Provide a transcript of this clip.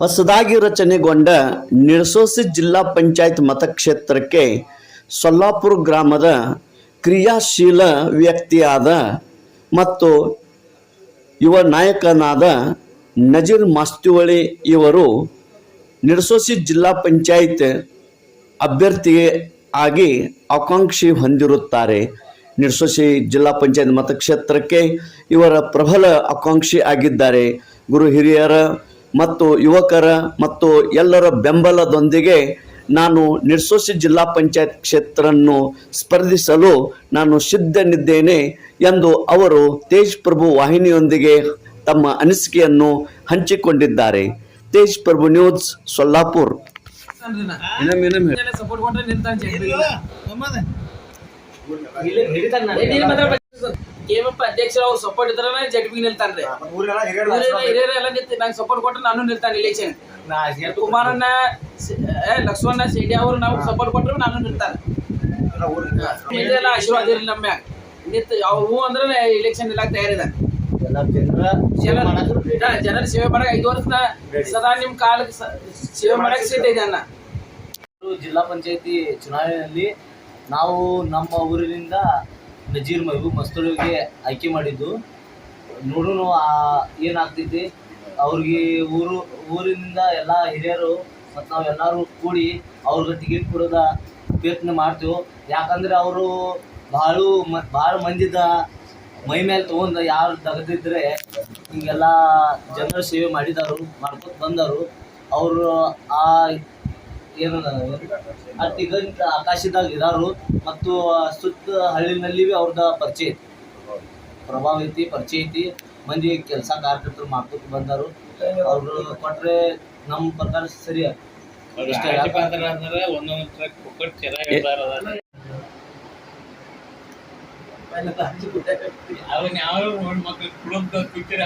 ಹೊಸದಾಗಿ ರಚನೆಗೊಂಡ ನಿರ್ಸೋಸಿ ಜಿಲ್ಲಾ ಪಂಚಾಯತ್ ಮತಕ್ಷೇತ್ರಕ್ಕೆ ಸೊಲ್ಲಾಪುರ ಗ್ರಾಮದ ಕ್ರಿಯಾಶೀಲ ವ್ಯಕ್ತಿಯಾದ ಮತ್ತು ಯುವ ನಾಯಕನಾದ ನಜೀರ್ ಮಾಸ್ತಿವಳಿ ಇವರು ನಿರ್ಸೋಸಿ ಜಿಲ್ಲಾ ಪಂಚಾಯತ್ ಅಭ್ಯರ್ಥಿ ಆಗಿ ಆಕಾಂಕ್ಷಿ ಹೊಂದಿರುತ್ತಾರೆ. ನಿರ್ಸೋಸಿ ಜಿಲ್ಲಾ ಪಂಚಾಯತ್ ಮತಕ್ಷೇತ್ರಕ್ಕೆ ಇವರ ಪ್ರಬಲ ಆಕಾಂಕ್ಷಿ ಆಗಿದ್ದಾರೆ. ಗುರು ಹಿರಿಯರ ಮತ್ತು ಯುವಕರ ಮತ್ತು ಎಲ್ಲರ ಬೆಂಬಲದೊಂದಿಗೆ ನಾನು ನಿರ್ಸೋಸಿ ಜಿಲ್ಲಾ ಪಂಚಾಯತ್ ಕ್ಷೇತ್ರವನ್ನು ಸ್ಪರ್ಧಿಸಲು ನಾನು ಸಿದ್ಧನಿದ್ದೇನೆ ಎಂದು ಅವರು ತೇಜ್ ಪ್ರಭು ವಾಹಿನಿಯೊಂದಿಗೆ ತಮ್ಮ ಅನಿಸಿಕೆಯನ್ನು ಹಂಚಿಕೊಂಡಿದ್ದಾರೆ. ತೇಜ್ ಪ್ರಭು ನ್ಯೂಸ್ ಸೊಲ್ಲಾಪುರ್. ಕೆಎಂಎಫ್ ಅಧ್ಯಕ್ಷರು ಅವ್ರು ಸಪೋರ್ಟ್ ಇದ್ರೆ ಜಡ್ಪಿ ನಿಲ್ತಾನ್ರಿ. ಹಿರಿಯರ ಎಲ್ಲ ನಿಂತು ನಂಗೆ ಸಪೋರ್ಟ್ ಕೊಟ್ಟರೆ ನಾನು ನಿಲ್ತಾನೆ ಇಲೆಕ್ಷನ್ ಕುಮಾರಣ್ಣ ಲಕ್ಷ್ಮಣ ಶೆಟ್ಟಿ ಅವರು ನಾವು ಸಪೋರ್ಟ್ ಕೊಟ್ಟರು ನಾನು ನಿಲ್ತಾನೆ. ಇದೆಲ್ಲ ಆಶೀರ್ವಾದ ಇರಲಿ ನಮ್ಮ ಮ್ಯಾಗ. ನಿಂತು ಅವ್ರು ಅಂದ್ರೆ ಇಲೆಕ್ಷನ್ ನಿಲ್ಲಕ್ಕೆ ತಯಾರಿದ್ದಾನೆ ಜನರ ಸೇವೆ ಮಾಡಕ್ಕೆ ಐದು ವರ್ಷ ಸದಾ ನಿಮ್ಮ ಕಾಲಕ್ಕೆ ಸೇವೆ ಮಾಡಕ್ಕೆ ಸಿದ್ಧ ಇದೆ ಜಿಲ್ಲಾ ಪಂಚಾಯತಿ ಚುನಾವಣೆಯಲ್ಲಿ ನಾವು ನಮ್ಮ ಊರಿನಿಂದ ನಜೀರ್ ಮಹಬೂಬ್ ಮಸ್ತಳಿಗೆ ಆಯ್ಕೆ ಮಾಡಿದ್ದು. ನೋಡೋಣ ಏನಾಗ್ತೈತಿ ಅವ್ರಿಗೆ ಊರು, ಊರಿನಿಂದ ಎಲ್ಲ ಹಿರಿಯರು ಮತ್ತು ನಾವೆಲ್ಲರೂ ಕೂಡಿ ಅವ್ರಿಗೆ ಟಿಕೆಟ್ ಕೊಡೋದ ಪ್ರಯತ್ನ ಮಾಡ್ತೇವೆ. ಯಾಕಂದ್ರೆ ಅವರು ಭಾಳ ಮ, ಭಾಳ ಮಂದಿದ ಮೈ ಮೇಲೆ ತೊಗೊಂಡು ಯಾರು ತೆಗೆದಿದ್ರೆ ಹಿಂಗೆಲ್ಲ ಜನರ ಸೇವೆ ಮಾಡಿದಾರು, ಮಾಡ್ಕೊತ ಬಂದರು. ಅವರು ಆ ಏನು ಟಿಕೆಟ್ ಆಕಾಶದಾಗ ಇದಾರು ಮತ್ತು ಸುತ್ತ ಹಳ್ಳಿನಲ್ಲಿ ಅವ್ರದ ಪರಿಚಯ ಐತಿ. ಪ್ರಭಾವ ಐತಿ ಪರಿಚಯ ಐತಿ. ಮಂದಿ ಕೆಲಸ ಕಾರ್ಯಕರ್ತರು ಮಾಡ್ಕೊತ ಬಂದಾರು. ಅವರು ಕೊಟ್ರೆ ನಮ್ಮ ಪ್ರಕಾರ ಸರಿ ಅವನ್ ಯಾವ ಮಕ್ಳು ಕುಡುಂಬ ಕೂತಿರ